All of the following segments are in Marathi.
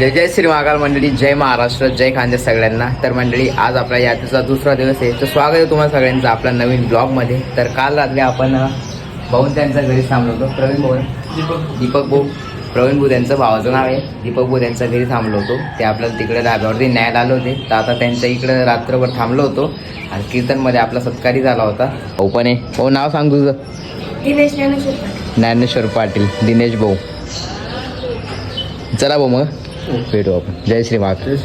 जय जय श्री महाकाल मंडळी जय महाराष्ट्र जय खांदे सगळ्यांना. तर मंडळी आज आपला यात्रेचा दुसरा दिवस आहे. तर स्वागत आहे तुम्हाला सगळ्यांचं आपल्या नवीन ब्लॉगमध्ये. तर काल रात्री आपण भाऊन त्यांच्या घरी थांबलो होतो. प्रवीण भाऊ दीपक दीपक भाऊ. प्रवीण भाऊ त्यांचं भावाचं नाव आहे. दीपक भाऊ त्यांच्या घरी थांबलो होतो. ते आपल्याला तिकडे धाब्यावरती न्यायला आले होते. तर आता त्यांच्या इकडे रात्रभर थांबलो होतो. आणि कीर्तनमध्ये आपला सत्कारी झाला होता. भाऊ पण आहे. भाऊ नाव सांग तुझं. दिनेश ज्ञानेश्वर ज्ञानेश्वर पाटील. दिनेश भाऊ. चला भाऊ मग. भेटू आपण जय श्री महाकाल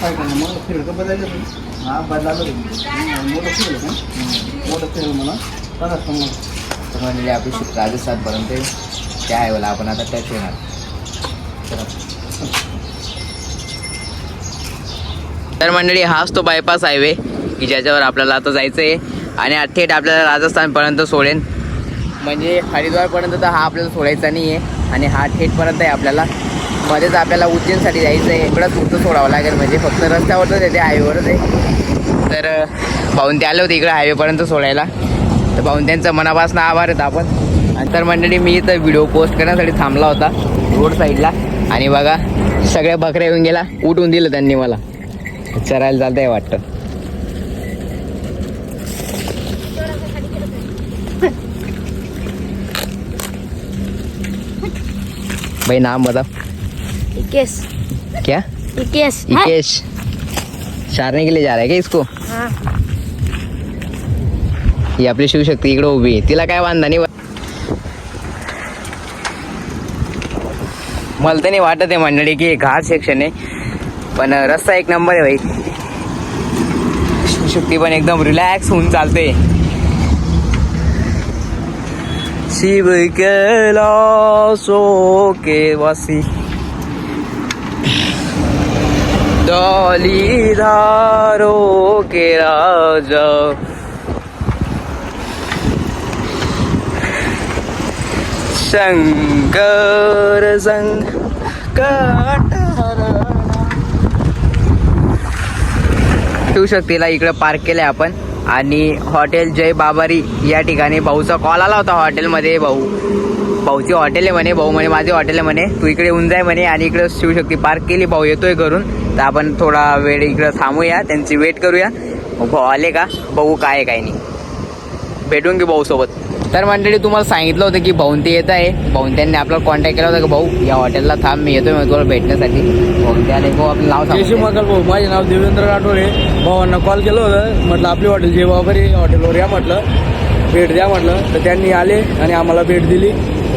काय करणार फिरलं का बदललं तुम्ही मोठं फिरलं का? मोठं फिरलं मला मग. तर म्हणजे आपली शिफ्ट राजस्थानपर्यंत आहे. त्या आहे मला आपण आता टच येणार तर मंडळी हाच तो बायपास हायवे की ज्याच्यावर आपल्याला आता जायचं आहे आणि हा थेट आपल्याला राजस्थानपर्यंत सोडेन. म्हणजे हरिद्वारपर्यंत तर हा आपल्याला सोडायचा नाही आहे आणि हा थेटपर्यंत आहे आपल्याला. मध्येच आपल्याला उज्जैनसाठी जायचं आहे इकडंच पुढचं सोडावं लागेल. म्हणजे फक्त रस्त्यावरच येते हायवेवरच आहे. तर पाहून भाऊन ते आले होते इकडे हायवेपर्यंत सोडायला. तर भाऊन त्यांचं मनापासून आभार आहेत आपण. आणि तर मंडळी मी इथं व्हिडिओ पोस्ट करण्यासाठी थांबला होता रोड साईडला आणि बघा सगळ्या बकऱ्या येऊन गेला उठून दिलं त्यांनी मला. चरायला चालतंय वाटतं. भाई नाम बताओ इक्कीस क्या? इक्कीस इकेश। चारने के लिए जा रहा है क्या इसको? हाँ। आपली शिवशक्ती इकडे उभी आहे. तिला काय वांधा नाही मला तर नाही वाटत आहे मंडळी की घाट सेक्शन आहे. पण रस्ता एक नंबर आहे भाई. शिवशक्ती पण एकदम रिलॅक्स होऊन चालते. शिव कैलासो के वासी. धारो के राजा। शंकर शक्तीला इकडे पार्क केलंय आपण. आणि हॉटेल जय बाबारी या ठिकाणी भाऊचा कॉल आला होता हॉटेलमध्ये. भाऊ भाऊची हॉटेल आहे म्हणे भाऊ म्हणे माझे हॉटेल आहे म्हणे. तू इकडे येऊन जाय म्हणे आणि इकडे शिवशक्ती पार्क केली भाऊ येतोय घरून. तर आपण थोडा वेळ इकडं थांबूया त्यांची वेट करूया. भाऊ आले का? बघू काय आहे काय नाही. भेटून घेऊ भाऊ सोबत. तर मंडळी तुम्हाला सांगितलं होतं की भाऊन ते येत आहे. भाऊन त्यांनी आपल्याला कॉन्टॅक्ट केला होता की भाऊ? या हॉटेलला थांब मी येतोय मग तुला भेटण्यासाठी. आले भाऊ आपलं नाव सांगू भाऊ. माझे नाव देवेंद्र राठोडे भावांना कॉल केलं होतं. म्हटलं आपली हॉटेल जे बाबारी हॉटेलवर या म्हटलं. भेट द्या म्हटलं. तर त्यांनी आले आणि आम्हाला भेट दिली.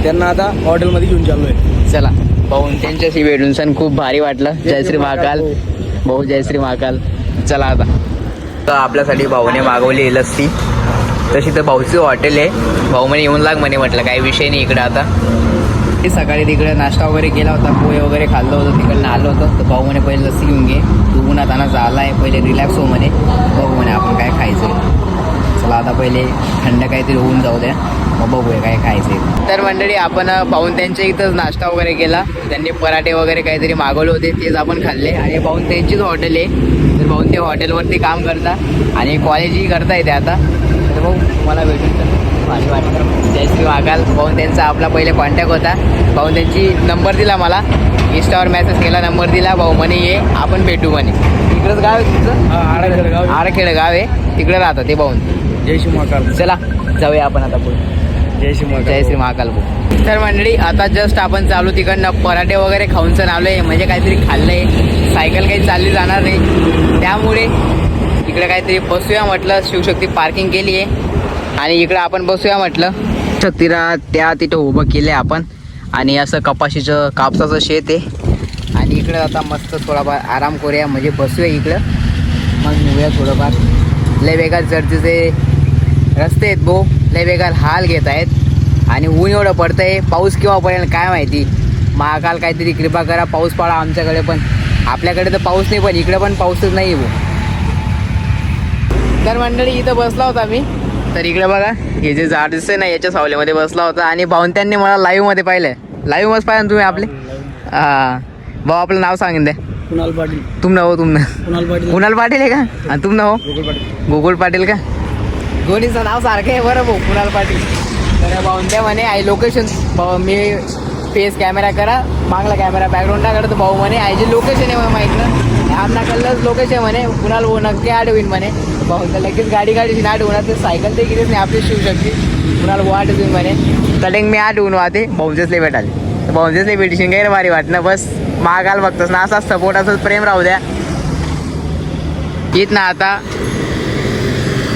त्यांना आता हॉटेलमध्ये घेऊन चाललो आहे चला. भाऊन त्यांच्याशी भेटून सण खूप भारी वाटलं. जय श्री महाकाल भाऊ. जय श्री महाकाल. चला आता. तर आपल्यासाठी भाऊने मागवली लस्सी. तशी तर भाऊची हॉटेल आहे. भाऊ म्हणे येऊन लाग म्हणे म्हटलं. काही विषय नाही इकडं आता. ते सकाळी तिकडे नाश्ता वगैरे केला होता पोहे वगैरे खाल्लं होतं तिकडनं आलो होतं. तर भाऊ म्हणे पहिले लस्सी घेऊन घे. तू उन्हात आणा आला आहे पहिले रिलॅक्स हो म्हणे. बघू म्हणे आपण काय खायचं चला आता पहिले थंड काहीतरी होऊन जाऊ द्या. मग बघूया काय खायचं तर मंडळी आपण पाहून त्यांच्या इथंच नाश्ता वगैरे केला. त्यांनी पराठे वगैरे काहीतरी मागवले होते तेच आपण खाल्ले. आणि पाहून त्यांचीच हॉटेल आहे. तर पाहून ते हॉटेलवरती काम करता. आणि कॉलेजही करता येते आता. तर भाऊ तुम्हाला भेटून भारी वाटतं जय श्री वाघाल पाहून त्यांचा आपला पहिले कॉन्टॅक्ट होता. पाहून त्यांची नंबर दिला मला. इंस्टावर मेसेज केला नंबर दिला. भाऊ म्हणे ये आपण भेटू म्हणे. इकडंच गाव आहे तुमचं? आरखेड गाव आहे. तिकडे राहतं ते पाहून जयशी महाकाल. चला जाऊया आपण आता पुढे. जयशी महाकाल. जय श्री महाकाल भाऊ तर मंडळी आता जस्ट आपण चालू तिकडनं पराठे वगैरे खाऊन सण आलोय. म्हणजे काहीतरी खाल्लंय. सायकल काही चालली जाणार नाही. त्यामुळे इकडे काहीतरी बसूया म्हटलं. शिवशक्ती पार्किंग केली आहे आणि इकडे आपण बसूया म्हटलं. शक्तीला त्या तिथं उभं केलं आहे आपण. आणि असं कपाशीचं कापसाचं शेत आहे. आणि इकडं आता मस्त थोडाफार आराम करूया म्हणजे बसूया इकडं. मग निघूया थोडंफार. लय बेकार चर्चेचे रस्ते आहेत भाऊ लय बेकार हाल घेत आहेत. आणि ऊन एवढं पडतं आहे पाऊस केव्हा पडेल काय माहिती. महाकाल काहीतरी कृपा करा पाऊस पडा आमच्याकडे पण. आपल्याकडे तर पाऊस नाही पण इकडे पण पाऊसच नाही आहे भाऊ तर मंडळी इथं बसला होता मी. तर इकडे बघा हे जे झाड दिसते ना याच्या सावलीमध्ये बसला होता आणि भाऊन त्यांनी मला लाईव्हमध्ये पाहिलंय. लाईव्हमध्ये पाहिलं ना तुम्ही आपले? हा भाऊ आपलं नाव सांगेन द्या. कुणाल पाटील. तुम हो तुम कुणाल पाटील. कुणाल पाटील आहे का? आणि तुम हो गोकुळ पाटील. का? दोन्हीचं नाव सारखं आहे बरं भाऊ कुणाल पाटील. तर भाऊन त्या म्हणे आई लोकेशन भाऊ मी फेस कॅमेरा करा मागला कॅमेरा बॅकग्राऊंड टाका तर भाऊ म्हणे आयची लोकेशन आहे मग ऐकलं आमनाकडलंच लोकेशन म्हणे कुणाल हो नक्की आठवीन म्हणे. भाऊ तर लगेच गाडी गाडीची नाट होणार तर सायकल ते कितीच नाही आपली शकते. कुणाल भाऊ हो आठवीन म्हणे. तडेंग मी आठवून वाहते. भाऊंचेच भेटाले. तर भाऊंचेच लई भेटीशी काही भारी वाटणं बस. महागाल बघतोस ना असाच सपोर्ट असंच प्रेम राहू द्या. येत ना आता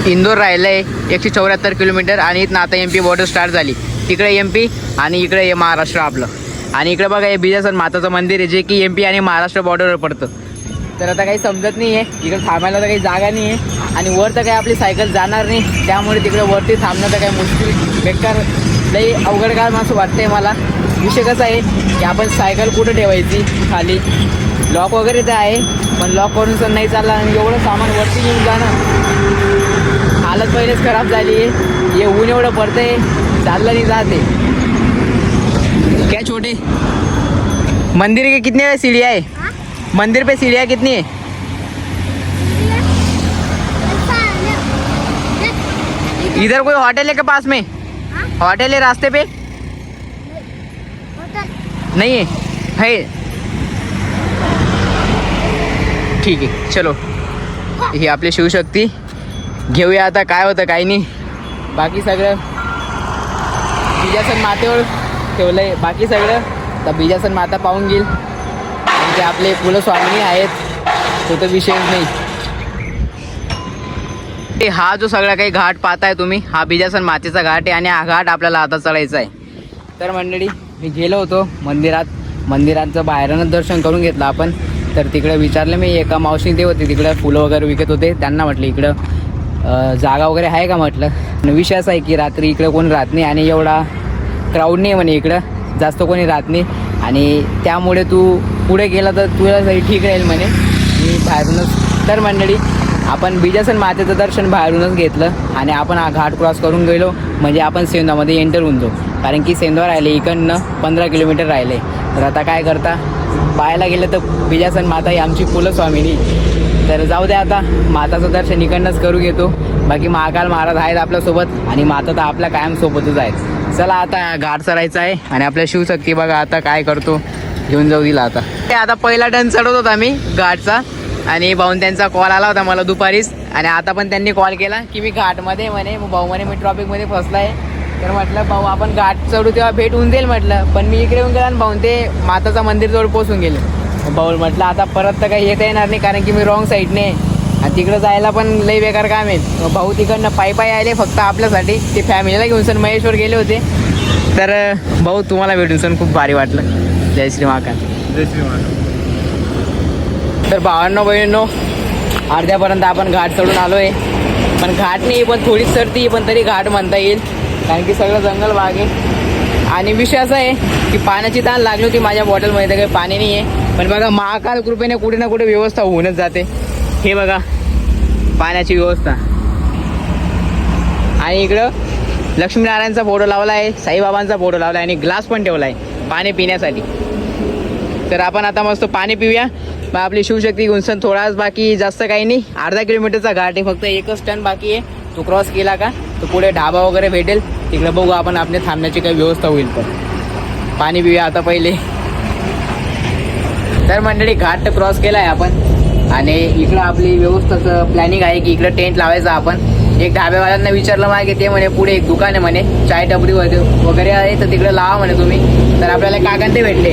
इंदोर राहिलं आहे एकशे चौऱ्याहत्तर किलोमीटर आणि इथनं आता एम पी बॉर्डर स्टार्ट झाली. तिकडे एम पी आणि इकडे महाराष्ट्र आपलं. आणि इकडे बघा हे बिजासन माताचं मंदिर आहे जे की एम पी आणि महाराष्ट्र बॉर्डरवर पडतं. तर आता काही समजत नाही आहे इकडे थांबायला तर काही जागा नाही आहे आणि वर तर काही आपली सायकल जाणार नाही. त्यामुळे तिकडे वरती थांबणं तर काही मुश्किल बेकार लई अवघड काळ असं वाटतंय मला. विषय कसा आहे की आपण सायकल कुठं ठेवायची खाली? लॉक वगैरे तर आहे पण लॉक करून तर नाही चालला आणि एवढं सामान वरती घेऊन जाणं. हालत पहिलेच खराब झाली आहे. हे ऊन एवढं पडतंय चाललं नाही जाते काय छोटे? मंदिर के कितने सीढ़ियाँ आहे? मंदिर पे सीढ़ियाँ कितनी है? इधर कोई होटल है के पास में? होटल है रास्ते पे? नहीं है? है। ठीक आहे चलो। ही आपली शिवशक्ती घेऊया आता काय होतं काय नाही. बाकी सगळं बिजासन मातेवर आहे बाकी सगळं तर बिजासन माता पाहून घेईल. ते आपले कुलस्वामिनी आहेत. तो तर विषयच नाही. ते हा जो सगळा काही घाट पाहताय तुम्ही हा बिजासन मातेचा घाट आहे आणि हा घाट आपल्याला आता चढायचा आहे. तर मंडळी मी गेलो होतो मंदिरात. मंदिरांचं बाहेरनच दर्शन करून घेतलं आपण. तर तिकडे विचारलं मी एका मावशी ते होते तिकडे फुलं वगैरे विकत होते. त्यांना म्हटलं इकडं जागा वगैरे आहे का म्हटलं. विषय असा आहे की रात्री इकडं कोण राहत नाही आणि एवढा क्राऊड नाही म्हणे इकडं. जास्त कोणी राहत नाही. आणि त्यामुळे तू पुढे गेला तर तुला तरी ठीक राहील म्हणे. मी बाहेरूनच तर मंडळी आपण बिजासन मातेचं दर्शन बाहेरूनच घेतलं आणि आपण हा घाट क्रॉस करून गेलो. म्हणजे आपण सेंदामध्ये एंटर होऊन जाऊ. कारण की सेंदा राहिले इकडनं पंधरा किलोमीटर राहिले. तर आता काय करता? पाहायला गेलं तर बिजासन माता ही आमची कुलस्वामिनी. तर जाऊ द्या आता माताचं दर्शन इकडनंच करू घेतो. बाकी महाकाल महाराज आहेत आपल्यासोबत आणि माता तर आपल्या कायम सोबतच आहेत. चला आता घाट चढायचं आहे आणि आपल्या शिवशक्ती बघा आता काय करतो. घेऊन जाऊ दिला आता. ते आता पहिला टन चढवत होता मी घाटचा. आणि भाऊन त्यांचा कॉल आला होता मला दुपारीच. आणि आता पण त्यांनी कॉल केला की मी घाटमध्ये म्हणे मग भाऊ म्हणे मी ट्रॉफिकमध्ये फसला आहे तर म्हटलं भाऊ आपण घाट चढू तेव्हा भेट होऊन जाईल म्हटलं. पण मी इकडे येऊन गेला आणि भाऊन ते माताचा मंदिरजवळ पोचून गेले. भाऊ म्हटलं आता परत तर काही येता येणार नाही कारण की मी रॉंग साईडने आहे. आणि तिकडं जायला पण लई बेकार काम आहे भाऊ तिकडनं पायी पायी आले फक्त आपल्यासाठी. ते फॅमिलीला घेऊन सण महेश्वर गेले होते. तर भाऊ तुम्हाला भेटून सण खूप भारी वाटलं. जय श्री महाकाल. जय श्रीमान तर भावांनो बहिणींनो अर्ध्यापर्यंत आपण घाट चढून आलो आहे पण घाट नाही पण थोडीच चढती पण तरी घाट म्हणता येईल. कारण की सगळं जंगल भाग आहे. आणि विषय असा आहे की पाण्याची ताण लागली होती माझ्या बॉटलमध्ये तर काही पाणी नाही आहे पण बघा महाकाल कृपेने कुठे ना कुठे व्यवस्था होऊनच जाते. हे बघा पाण्याची व्यवस्था. आणि इकडं लक्ष्मीनारायणचा फोटो लावला आहे साईबाबांचा फोटो लावला आहे आणि ग्लास पण ठेवला आहे पाणी पिण्यासाठी. तर आपण आता मस्त पाणी पिऊया. मग आपली शिवशक्ती गुंसन थोडाच बाकी जास्त काही नाही. अर्धा किलोमीटरचा घाट आहे फक्त एकच टन बाकी आहे. तो क्रॉस केला का तो पुढे ढाबा वगैरे भेटेल. तिकडे बघू आपण आपल्या थांबण्याची काही व्यवस्था होईल पण. पाणी पिऊया आता पहिले. तर मंडळी घाट तर क्रॉस केला आहे आपण. आणि इकडं आपली व्यवस्थाचं प्लॅनिंग आहे की इकडं टेंट लावायचं आपण. एक ढाब्यावाल्यांना विचारलं मागे ते म्हणे पुढे एक दुकान आहे म्हणे चाय टपरी वगैरे वगैरे आहे तर तिकडे लावा म्हणे तुम्ही. तर आपल्याला काकांते ते भेटले.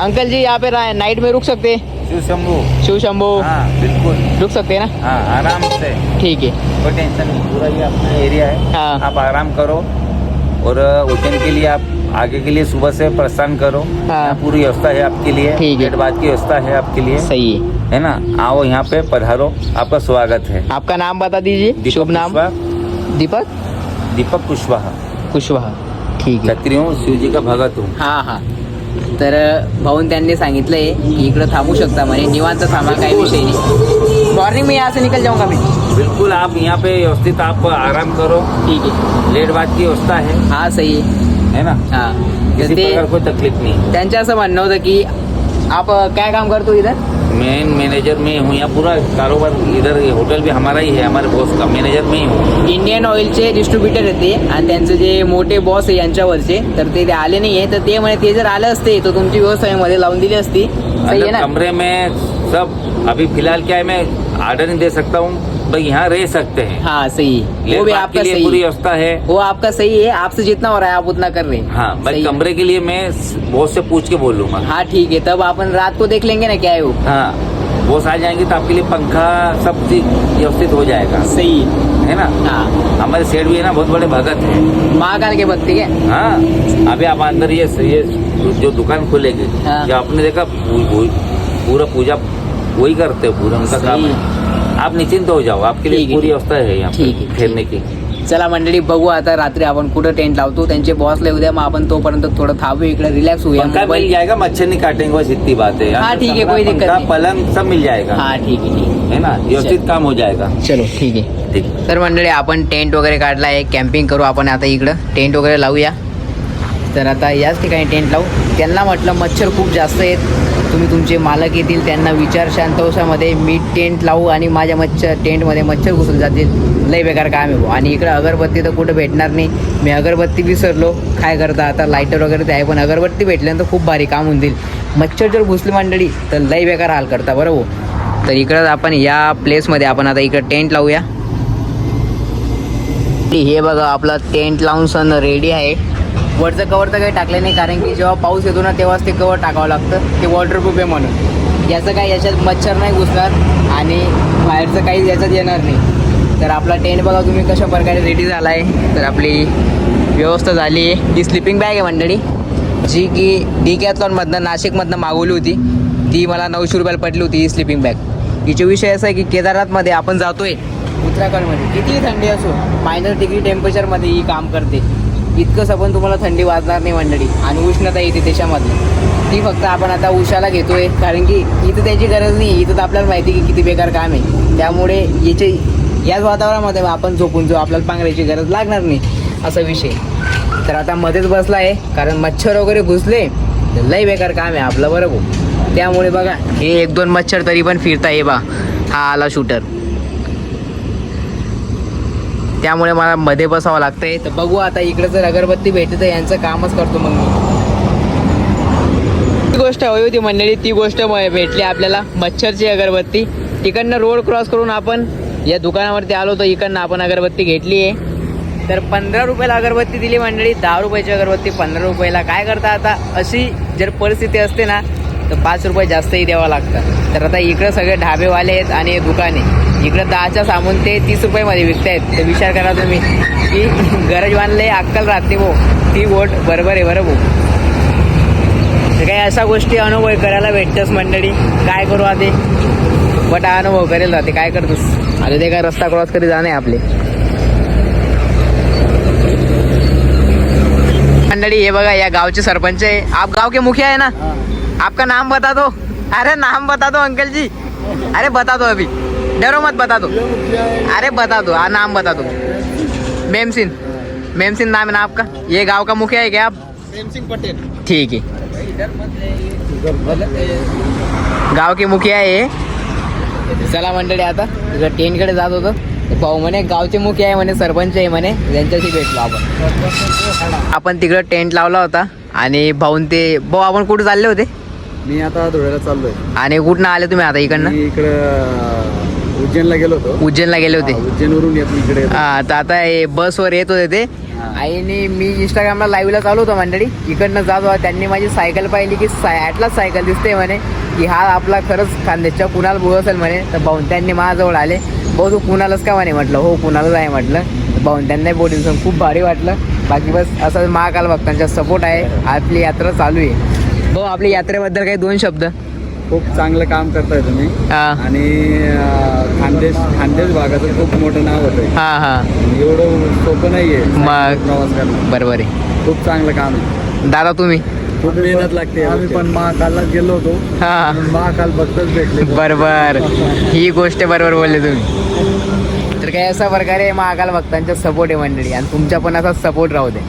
अंकल जी यहाँ पे नाइट में रुक सकते शिव शंभू शिव शंभो हाँ बिल्कुल. रुक सकते हैं ना? हाँ आराम से ठीक है कोई टेंशन नहीं पूरा ये अपना एरिया है. हाँ आप आराम करो. और उज्जैन के लिए आप आगे के लिए सुबह से प्रस्थान करो. हाँ। पूरी व्यवस्था है आपके लिए. ठीक है। बात की व्यवस्था है आपके लिए. सही है. है ना? आओ यहाँ पे पधारो। आपका स्वागत है। आपका नाम बता दीजिए। शुभ नाम। दीपक? दीपक कुशवाहा। कुशवाहा। ठीक है। क्षत्रिय हूँ शिव जी का भगत हूँ। हाँ हाँ। तर भाऊन त्यांनी सांगितलंय की इकडं थांबू शकता म्हणे. निवांत थांबा काही विषय नाही. मॉर्निंग में यहाँ से निकल जाऊंगा मैं बिल्कुल आप यहाँ पे व्यवस्थित आप आराम करो। ठीक है। लेट बात की व्यवस्था है। हा सही आहे है ना? हा। तर किसी ते प्रकार कोई तकलीफ नहीं त्यांचं असं म्हणणं होतं की आप काय काम करतो इधर मेन मैनेजर में हूँ यहाँ पूरा कारोबार इधर ये होटल भी हमारा ही है हमारे बॉस का मैनेजर में ही हूँ। इंडियन ऑइलचे डिस्ट्रीब्युटर आहेत ते आणि त्यांचे जे मोठे बॉस आहे यांच्यावरचे तर ते आले नाही आहे तर ते म्हणे ते जर आले असते तर तुमची व्यवसायामध्ये लावून दिली असती. सही अंदर ना? कमरे में सब अभी फिलहाल क्या है मैं ऑर्डर नहीं दे सकता हूँ। भाई यहाँ रह सकते हैं। हाँ सही। वो भी आपका लिए सही। पूरी व्यवस्था है। वो आपका सही है आपसे जितना हो रहा है आप उतना कर रहे हैं। हाँ भाई। कमरे के लिए मैं बहुत से पूछ के बोलूँगा हाँ ठीक है। तब अपन रात को देख लेंगे ना क्या है वो। हाँ बॉस आ जाएँगे तो आपके लिए पंखा सब चीज़ व्यवस्थित हो जाएगा। सही। है ना? हाँ। हमारे सेठ भी है ना बहुत बड़े भगत है। महाकाल के भक्त ठीक है? हाँ अभी आप अंदर ये ये जो दुकान खुलेगी हाँ। जो आपने देखा पूरा पूजा वही करते हो पूरा उनका काम है। आप निश्चिंत हो जाओ आपके लिए पूरी। व्यवस्था है यहाँ ठीक है, ठहरने की। चला मंडळी बघू आता रात्री आपण कुठं टेंट लावतो त्यांचे बॉस लय उद्या मग आपण तोपर्यंत थोडं थांबू इकडे रिलॅक्स होऊया. मिल जाएगा मच्छर नहीं काटेंगे बस इतनी बात है हाँ, ठीक है, कोई दिक्कत नहीं। पलंग सब मिल जाएगा। हा ठीक आहे ठीक। आहे है ना? व्यवस्थित काम हो जाएगा। चलो ठीक आहे ठीक। तर मंडळी आपण टेंट वगैरे काढला आहे कॅम्पिंग करू आपण आता इकडं. टेंट वगैरे लावूया. तर आता याच ठिकाणी टेंट लावू. त्यांना म्हटलं मच्छर खूप जास्त आहेत. तुम्ही तुमचे मालक येतील त्यांना विचार शांतवशामध्ये मी टेंट लावू आणि माझ्या मच्छर टेंटमध्ये मच्छर घुसून जातील. लय बेकार काम आहे आणि इकडं अगरबत्ती तर कुठं भेटणार नाही. मी अगरबत्ती विसरलो. काय करता आता? लायटर वगैरे ते आहे पण अगरबत्ती भेटल्यानंतर खूप भारी काम होऊन जाईल. मच्छर जर घुसली मंडळी तर लय बेकार हाल करता बरं हो तर इकडं आपण या प्लेसमध्ये आपण आता इकडं टेंट लावूया. हे बघा आपला टेंट लावून सण रेडी आहे. वरचं कवर तर काही टाकलं नाही कारण की जेव्हा पाऊस येतो ना तेव्हाच ते कवर टाकावं लागतं. ते वॉटरप्रूफ आहे म्हणून. याचं काय याच्यात मच्छर नाही घुसणार आणि बाहेरचं काही याच्यात येणार नाही. तर आपला टेंट बघा तुम्ही कशा प्रकारे रेडी झाला आहे तर आपली व्यवस्था झाली. आहे ही स्लिपिंग बॅग आहे मंडळी जी की डी कॅथलॉनमधनं नाशिकमधनं मागवली होती. ती मला नऊशे रुपयाला पडली होती ही स्लिपिंग बॅग हिचा विषय असा आहे की केदारनाथमध्ये आपण जातोय. उत्तराखंडमध्ये. कितीही थंडी असो मायनस डिग्री टेम्परेचरमध्ये ही काम करते. इतकंच आपण तुम्हाला थंडी वाजणार नाही मंडळी. आणि उष्णता येते त्याच्यामधली ती फक्त आपण आता उशाला घेतोय कारण की इथं त्याची गरज नाही इथं तर आपल्याला माहिती आहे की किती बेकार काम आहे. त्यामुळे याचे याच वातावरणामध्ये आपण झोपून जो आपल्याला पांघरायची गरज लागणार नाही असा विषय. तर आता मध्येच बसला आहे कारण मच्छर वगैरे घुसले तर लई बेकार काम आहे आपलं बरं त्यामुळे बघा हे एक दोन मच्छर तरी पण फिरता ये बा हा आला शूटर त्यामुळे मला मध्ये बसावं लागतंय. तर बघू आता इकडे जर अगरबत्ती भेटते तर यांचं कामच करतो मग मी. ती गोष्ट हवी होती मंडळी ती गोष्ट म- भेटली आपल्याला मच्छरची अगरबत्ती. तिकडनं रोड क्रॉस करून आपण या दुकानावरती आलो तर इकडनं आपण अगरबत्ती घेतली आहे. तर पंधरा रुपयाला अगरबत्ती दिली मंडळी दहा रुपयाची अगरबत्ती पंधरा रुपयाला. काय करता आता? अशी जर परिस्थिती असते ना तर पाच रुपये जास्तही द्यावं लागतं. तर आता इकडं सगळे ढाबेवाले आहेत आणि दुकाने दुकान आहे. इकडं दहाच्या साबून ते तीस रुपयामध्ये विकतायत. तर विचार करा तुम्ही की गरज बांधले अक्कल राहते भाऊ ती वोट बरोबर आहे बरं भाऊ तर काही अशा गोष्टी अनुभव करायला भेटतच मंडळी. काय करू आधी? बट हा अनुभव करेल राहते. काय करतोस? आता ते काय रस्ता क्रॉस करी जाणे आपले. मंडळी हे बघा या गावचे सरपंच आहे. आप गाव के मुखिया आहे ना? आपका नाम बता दो। अरे नाम बता दो अंकल जी। अरे बता दो अभी। डरो मत बता दो। अरे बता दो। हाँ नाम बता दो। मेमसिन मेमसिन नाम है ना आपका? ये गांव का मुखिया है क्या आप? सिंग पटेल। ठीक है। गाव के मुखिया आहे चला मंडळी आता इकडं टेनकडे जात होतो. ते भाऊ म्हणे गावचे मुखिया आहे म्हणे सरपंच आहे म्हणे त्यांच्याशी भेटलो आपण. आपण तिकडं टेंट लावला होता आणि भाऊन ते भाऊ आपण कुठे चालले होते? मी आता धुळ्याला चाललोय. आणि कुठनं आले तुम्ही आता इकडनं? मी इकडं उज्जैनला गेलो होतो. उज्जैनला गेले होते. उज्जैनवरून येतो इकडे. हा तर आता हे बसवर येत होते ते. आईने मी इंस्टाग्रामला लाईव्हला चालू होतो मंडळी. इकडनं जात होता. त्यांनी माझी सायकल पाहिली की साय ॲटलाच सायकल दिसते म्हणे. की हा आपला खरंच खानदेशच्या कुणाला भाऊ असेल म्हणे. तर भाऊन त्यांनी माझ्याजवळ आले. भाऊ तू कुणालाच का म्हणे म्हटलं? हो कुणालाच आहे म्हटलं. भाऊन त्यांना बोलून खूप भारी वाटलं. बाकी बस असं महाकाल भक्तांचा सपोर्ट आहे. आपली यात्रा चालू आहे. भाऊ आपल्या यात्रेबद्दल काही दोन शब्द. खूप चांगलं काम करताय तुम्ही. हा. आणि खानदेश खानदेश भागाचं खूप मोठं नाव होतं हा हा. एवढं सोपं नाहीये मग- प्रवास करणं. बरोबर आहे. खूप चांगलं काम आहे. दादा तुम्ही? खूप मेहनत लागते आम्ही पण महाकालला गेलो होतो. हा. महाकाल भक्तच भेटले. बरोबर. ही गोष्ट बरोबर बोलले तुम्ही. तर काही अशा प्रकारे महाकाल भक्तांचा सपोर्ट आहे मंडळी. आणि तुमच्या पण असा सपोर्ट राहू दे.